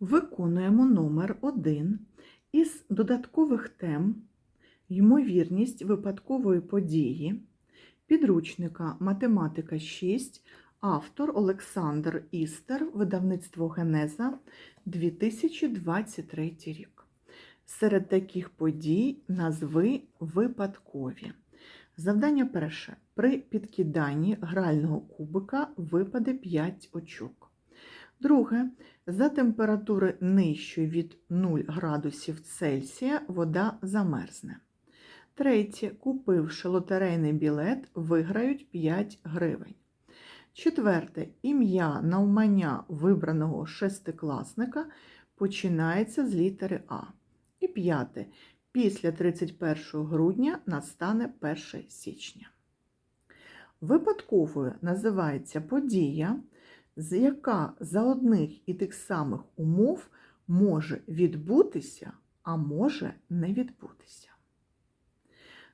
Виконуємо номер 1 із додаткових тем ймовірність випадкової події підручника Математика 6, автор Олександр Істер, видавництво Генеза 2023 рік. Серед таких подій назви випадкові. Завдання перше. При підкиданні грального кубика випаде 5 очок. Друге. За температури нижчої від 0 градусів Цельсія вода замерзне. Третє. Купивши лотерейний білет, виграють 5 гривень. Четверте. Ім'я навмання вибраного шестикласника починається з літери А. І п'яте. Після 31 грудня настане 1 січня. Випадковою називається подія, яка за одних і тих самих умов може відбутися, а може не відбутися.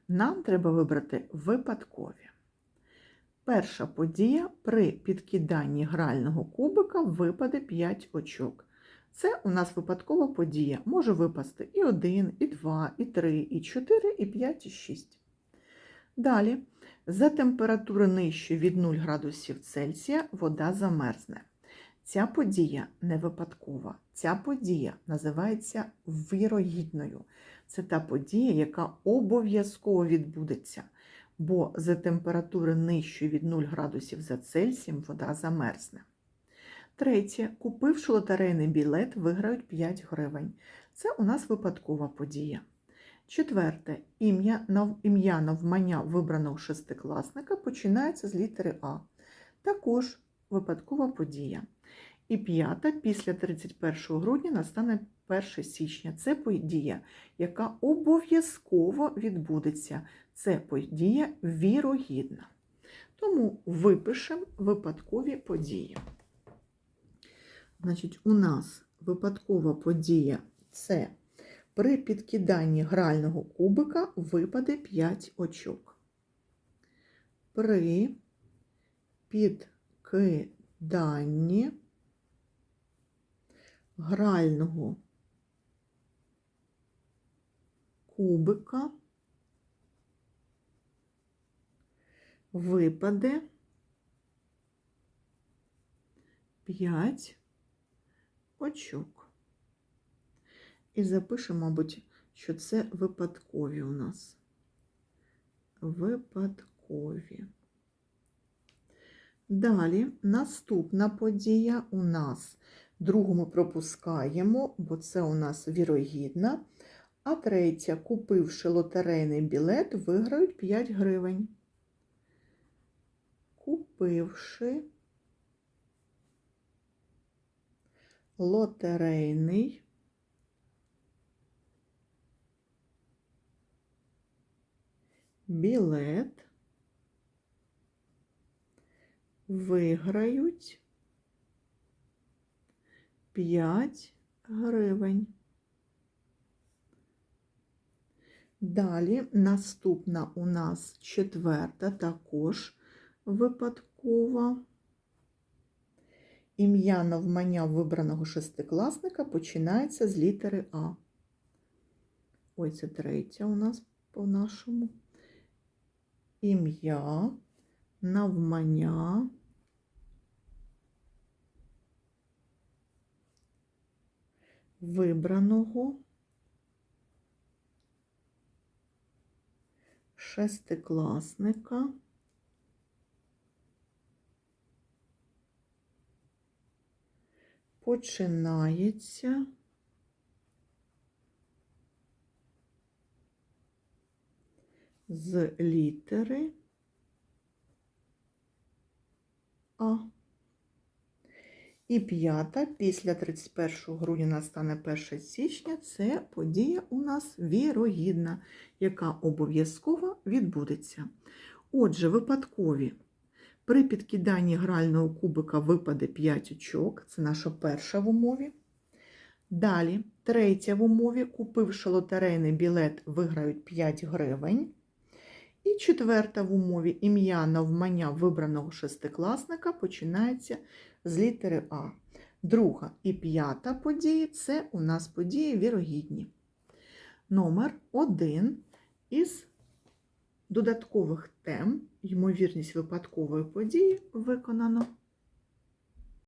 Нам треба вибрати випадкові. Перша подія при підкиданні грального кубика випаде 5 очок. Це у нас випадкова подія. Може випасти і 1, і 2, і 3, і 4, і 5, і 6. Далі, за температури нижчої від 0 градусів Цельсія вода замерзне. Ця подія не випадкова. Ця подія називається вірогідною. Це та подія, яка обов'язково відбудеться, бо за температури нижчої від 0 градусів за Цельсієм вода замерзне. Третє. Купивши лотерейний білет, виграють 5 гривень. Це у нас випадкова подія. Четверте. Ім'я нав... ім'я навмання вибраного шестикласника починається з літери А. Також випадкова подія. І п'ята. Після 31 грудня настане 1 січня. Це подія, яка обов'язково відбудеться. Це подія вірогідна. Тому випишемо випадкові події. Значить, у нас випадкова подія це при підкиданні грального кубика випаде 5 очок. При підкиданні грального кубика випаде 5 очок. І запишемо, мабуть, що це випадкові у нас. Випадкові. Далі наступна подія у нас. Другу ми пропускаємо, бо це у нас вірогідна. А третя, купивши лотерейний білет, виграють 5 гривень. Купивши лотерейний білет виграють 5 гривень. Далі наступна у нас четверта, також випадкова. Ім'я навмання вибраного шестикласника починається з літери А. Ой, це третя у нас по-нашому. Ім'я навмання вибраного шестикласника. починається з літери А. І п'ята, після 31 грудня настане 1 січня, це подія у нас вірогідна, яка обов'язково відбудеться. Отже, випадкові. При підкиданні грального кубика випаде 5 очок, це наша перша в умові. Далі, третя в умові, купивши лотерейний білет, виграють 5 гривень. І четверта в умові ім'я навмання вибраного шестикласника починається з літери А. Друга і п'ята події це у нас події вірогідні. Номер один із додаткових тем ймовірність випадкової події виконано.